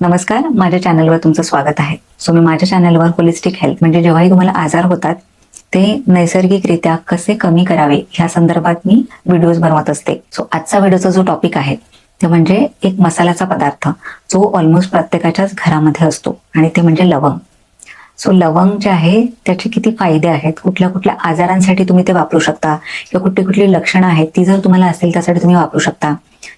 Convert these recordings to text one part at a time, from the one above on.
नमस्कार माझ्या चॅनलवर तुमचं स्वागत आहे. सो मी माझ्या चॅनलवर होलिस्टिक हेल्थ म्हणजे जेव्हाही तुम्हाला आजार होतात ते नैसर्गिकरित्या कसे कमी करावे ह्या संदर्भात मी व्हिडिओज बनवत असते. सो आजचा व्हिडिओचा जो टॉपिक आहे ते म्हणजे एक मसाल्याचा पदार्थ जो ऑलमोस्ट प्रत्येकाच्याच घरामध्ये असतो आणि ते म्हणजे लवंग. सो लवंग जे आहे त्याचे किती फायदे आहेत? कुठल्या कुठल्या आजारांसाठी तुम्ही ते वापरू शकता? किंवा कुठली कुठली लक्षणं आहेत? ती जर तुम्हाला असेल त्यासाठी तुम्ही वापरू शकता.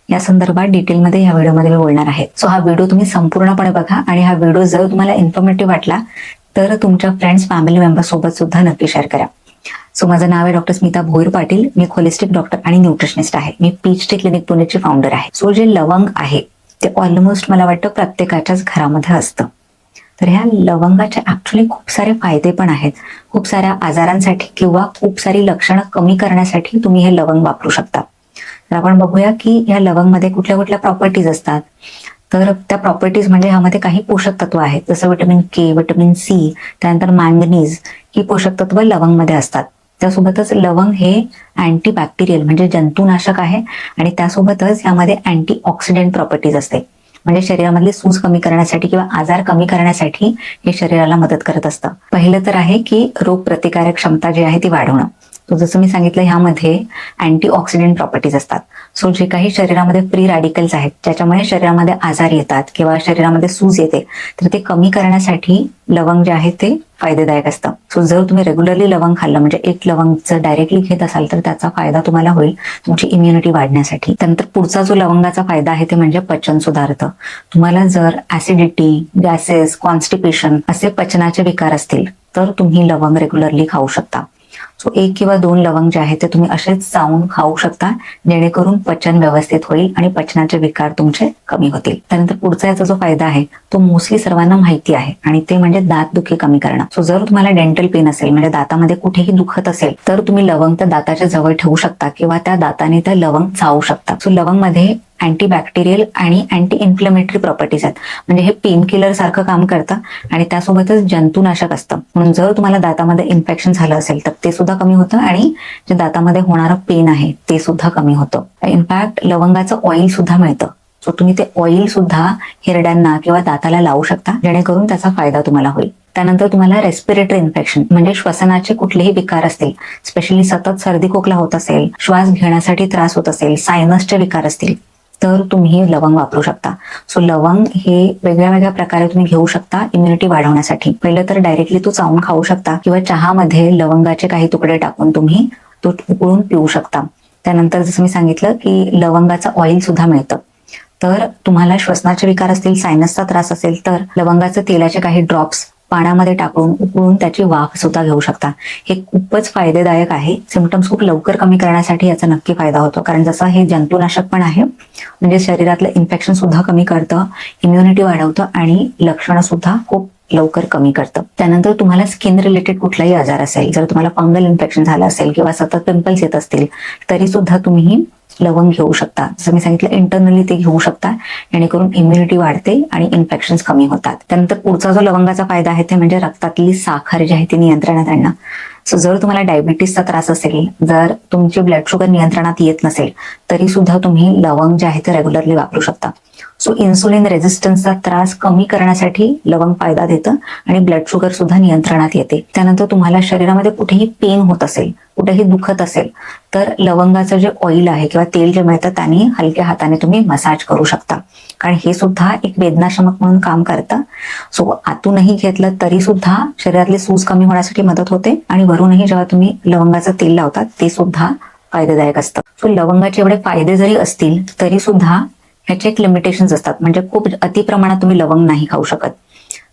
या संदर्भात डिटेलमध्ये या व्हिडिओमध्ये मी बोलणार आहे. सो हा व्हिडिओ तुम्ही संपूर्णपणे बघा आणि हा व्हिडिओ जर तुम्हाला इन्फॉर्मेटिव्ह वाटला तर तुमच्या फ्रेंड्स फॅमिली मेंबर सोबत सुद्धा नक्की शेअर करा. सो माझं नाव आहे डॉक्टर स्मिता भोईर पाटील. मी होलिस्टिक डॉक्टर आणि न्यूट्रिशनिस्ट आहे. मी पीच टी क्लिनिक पुणेची फाउंडर आहे. सो जे लवंग आहे ते ऑलमोस्ट मला वाटतं प्रत्येकाच्याच घरामध्ये असतं. तर ह्या लवंगाचे ऍक्च्युली खूप सारे फायदे पण आहेत. खूप साऱ्या आजारांसाठी किंवा खूप सारी लक्षणं कमी करण्यासाठी तुम्ही हे लवंग वापरू शकता. तर आपण बघूया की या लवंगमध्ये कुठल्या कुठल्या प्रॉपर्टीज असतात. तर त्या प्रॉपर्टीज म्हणजे ह्यामध्ये काही पोषक तत्व आहेत. जसं विटॅमिन के विटॅमिन सी त्यानंतर मॅंगनीज ही पोषक तत्व लवंगमध्ये असतात. त्यासोबतच लवंग हे अँटी बॅक्टेरियल म्हणजे जंतुनाशक आहे आणि त्यासोबतच यामध्ये अँटी ऑक्सिडेंट प्रॉपर्टीज असते. म्हणजे शरीरामधली सूज कमी करण्यासाठी किंवा आजार कमी करण्यासाठी हे शरीराला मदत करत असतं. पहिलं तर आहे की रोग प्रतिकारक क्षमता जी आहे ती वाढवणं. तो जसं मी सांगितलं ह्यामध्ये अँटीऑक्सिडेंट प्रॉपर्टीज असतात. सो जे काही शरीरामध्ये फ्री रॅडिकल्स आहेत ज्याच्यामुळे शरीरामध्ये आजार येतात किंवा शरीरामध्ये सूज येते तर ते कमी करण्यासाठी लवंग जे आहे ते फायदेदायक असतं. सो जर तुम्ही रेग्युलरली लवंग खाल्लं म्हणजे एक लवंग जर डायरेक्टली घेत असाल तर त्याचा फायदा तुम्हाला होईल तुमची इम्युनिटी वाढण्यासाठी. त्यानंतर पुढचा जो लवंगाचा फायदा आहे ते म्हणजे पचन सुधारतं. तुम्हाला जर ऍसिडिटी गॅसेस कॉन्स्टिपेशन असे पचनाचे विकार असतील तर तुम्ही लवंग रेग्युलरली खाऊ शकता. सो एक किंवा दोन लवंग जे आहेत ते तुम्ही असेच चावून खाऊ शकता जेणेकरून पचन व्यवस्थित होईल आणि पचनाचे विकार तुमचे कमी होतील. त्यानंतर पुढचा याचा जो फायदा आहे तो मोस्टली सर्वांना माहिती आहे आणि ते म्हणजे दात दुखी कमी करणं. सो जर तुम्हाला डेंटल पेन असेल म्हणजे दातामध्ये कुठेही दुखत असेल तर तुम्ही लवंग त्या दाताच्या जवळ ठेवू शकता किंवा त्या दाताने त्या लवंग चावू शकता. सो लवंगमध्ये अँटीबॅक्टेरियल आणि अँटी इन्फ्लेमेटरी प्रॉपर्टीज आहेत. म्हणजे हे पेन किलर सारखं काम करतं आणि त्यासोबतच जंतुनाशक असतं. म्हणून जर तुम्हाला दातामध्ये इन्फेक्शन झालं असेल तर ते सुद्धा कमी होतं आणि जे दातामध्ये होणारं पेन आहे ते सुद्धा कमी होतं. इनफॅक्ट लवंगाचं ऑइल सुद्धा मिळतं. सो तुम्ही ते ऑइल सुद्धा हिरड्यांना किंवा दाताला लावू शकता जेणेकरून त्याचा फायदा तुम्हाला होईल. त्यानंतर तुम्हाला रेस्पिरेटरी इन्फेक्शन म्हणजे श्वसनाचे कुठलेही विकार असतील स्पेशली सतत सर्दी खोकला होत असेल श्वास घेण्यासाठी त्रास होत असेल सायनसचे विकार असतील तर तुम्ही लवंग वापरू शकता. सो लवंग हे वेगळ्या वेगळ्या प्रकारे तुम्ही घेऊ शकता इम्युनिटी वाढवण्यासाठी. पहिलं तर डायरेक्टली तो चावून खाऊ शकता किंवा चहामध्ये लवंगाचे काही तुकडे टाकून तुम्ही तो उकळून पिऊ शकता. त्यानंतर जसं मी सांगितलं की लवंगाचं ऑइल सुद्धा मिळतं. तर तुम्हाला श्वसनाचे विकार असतील सायनसचा त्रास असेल तर लवंगाचं तेलाचे काही ड्रॉप्स पाण्यामध्ये टाकून उकळून त्याची वाफ सुद्धा घेऊ शकता. हे खूपच फायदेदायक आहे. सिमटम्स खूप लवकर कमी करण्यासाठी याचा नक्की फायदा होतो. कारण जसं हे जंतुनाशक पण आहे म्हणजे शरीरातलं इन्फेक्शन सुद्धा कमी करतं इम्युनिटी वाढवतं आणि लक्षणं सुद्धा खूप लवकर कमी करतं. त्यानंतर तुम्हाला स्किन रिलेटेड कुठलाही आजार असेल जर तुम्हाला फंगल इन्फेक्शन झालं असेल किंवा सतत पिंपल्स येत असतील तरी सुद्धा तुम्ही लवंग घेऊ शकता. जसं मी सांगितलं इंटरनली ते घेऊ शकता. जेणेकरून इम्युनिटी वाढते आणि इन्फेक्शन कमी होतात. त्यानंतर पुढचा जो लवंगाचा फायदा आहे ते म्हणजे रक्तातली साखर जी आहे ती नियंत्रणात आणणं. सो जर तुम्हाला डायबिटीसचा त्रास असेल जर तुमची ब्लड शुगर नियंत्रणात येत नसेल तरी सुद्धा तुम्ही लवंग जे आहे ते रेग्युलरली वापरू शकता. सो इन्सुलिन रेझिस्टन्सचा त्रास कमी करण्यासाठी लवंग फायदा देतं आणि ब्लड शुगर सुद्धा नियंत्रणात येते. त्यानंतर तुम्हाला शरीरामध्ये कुठेही पेन होत असेल कुठेही दुखत असेल तर लवंगाचं जे ऑइल आहे किंवा तेल जे मिळतं त्याने हलक्या हाताने तुम्ही मसाज करू शकता. कारण हे सुद्धा एक वेदनाशमक म्हणून काम करतं. सो आतूनही घेतलं तरी सुद्धा शरीरातली सूज कमी होण्यासाठी मदत होते आणि वरूनही जेव्हा तुम्ही लवंगाचं तेल लावतात ते सुद्धा फायदेदायक असतं. सो लवंगाचे एवढे फायदे जरी असतील तरी सुद्धा ह्याचे एक लिमिटेशन्स असतात. म्हणजे खूप अति प्रमाणात तुम्ही लवंग नाही खाऊ शकत.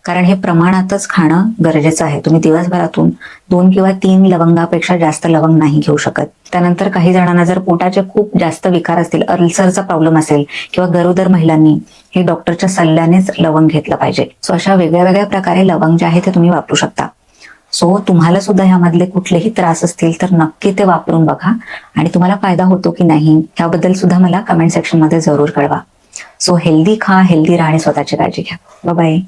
कारण हे प्रमाणातच खाणं गरजेचं आहे. तुम्ही दिवसभरातून दोन किंवा तीन लवंगापेक्षा जास्त लवंग नाही घेऊ शकत. त्यानंतर काही जणांना जर पोटाचे खूप जास्त विकार असतील अल्सरचा प्रॉब्लेम असेल किंवा गरोदर महिलांनी हे डॉक्टरच्या सल्ल्यानेच लवंग घेतलं पाहिजे. सो अशा वेगळ्या वेगळ्या प्रकारे लवंग जे आहे ते तुम्ही वापरू शकता. सो तुम्हाला सुद्धा ह्यामधले कुठलेही त्रास असतील तर नक्की ते वापरून बघा. आणि तुम्हाला फायदा होतो की नाही याबद्दल सुद्धा मला कमेंट सेक्शनमध्ये जरूर कळवा. सो हेल्दी खा हेल्दी राहणे स्वतःची काळजी घ्या. बाय